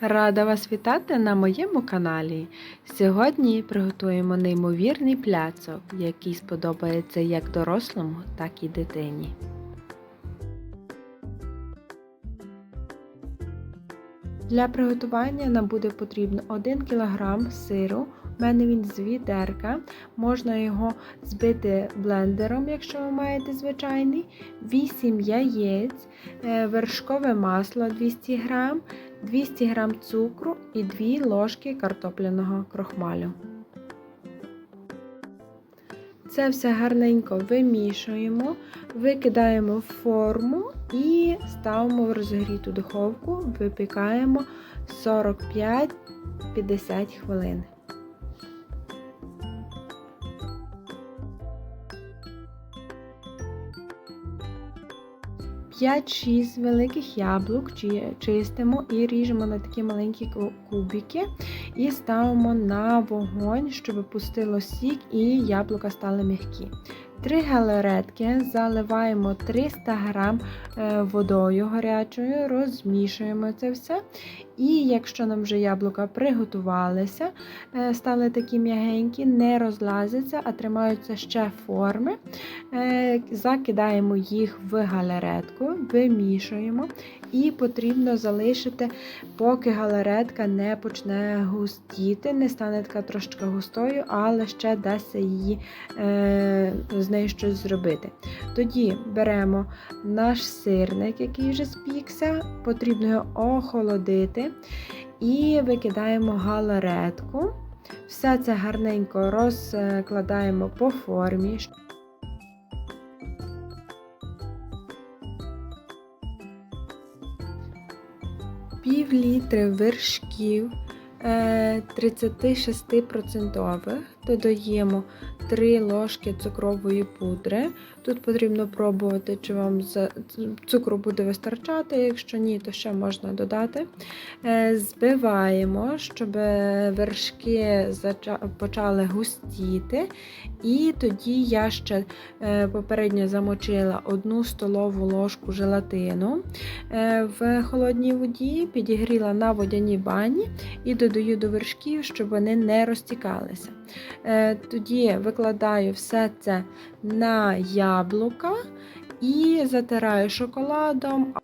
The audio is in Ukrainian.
Рада вас вітати на моєму каналі. Сьогодні приготуємо неймовірний пляцок, який сподобається як дорослому, так і дитині. Для приготування нам буде потрібно 1 кг сиру. У мене він з відерка. Можна його збити блендером, якщо ви маєте звичайний, 8 яєць, е, вершкове масло 200 г, 200 г цукру і 2 ложки картопляного крохмалю. Це все гарненько вимішуємо, викидаємо в форму і ставимо в розгріту духовку, випікаємо 45-50 хвилин. 5-6 великих яблук чистимо і ріжемо на такі маленькі кубики і ставимо на вогонь, щоб пустило сік і яблука стали м'які. Три галеретки заливаємо 300 г водою гарячою, розмішуємо це все. І якщо нам вже яблука приготувалися, е, стали такі м'ягенькі, не розлазяться, а тримаються ще форми, е, закидаємо їх в галеретку, вимішуємо, і потрібно залишити, поки галеретка не почне густіти, не стане така трошечки густою, але ще дасться її е, з нею щось зробити. Тоді беремо наш сирник, який вже спікся, потрібно його охолодити. І викидаємо галаретку. Все це гарненько розкладаємо по формі. Пів літри вершків е, 36%. Додаємо 3 ложки цукрової пудри. Тут потрібно пробувати, чи вам цукру буде вистачати, якщо ні, то ще можна додати. Е, Збиваємо, щоб вершки почали густіти. І тоді я ще е, попередньо замочила 1 столову ложку желатину е, в холодній воді, підігріла на водяній бані і додаю до вершків, щоб вони не розтікалися. Е, Тоді викладаю все це на яблука і затираю шоколадом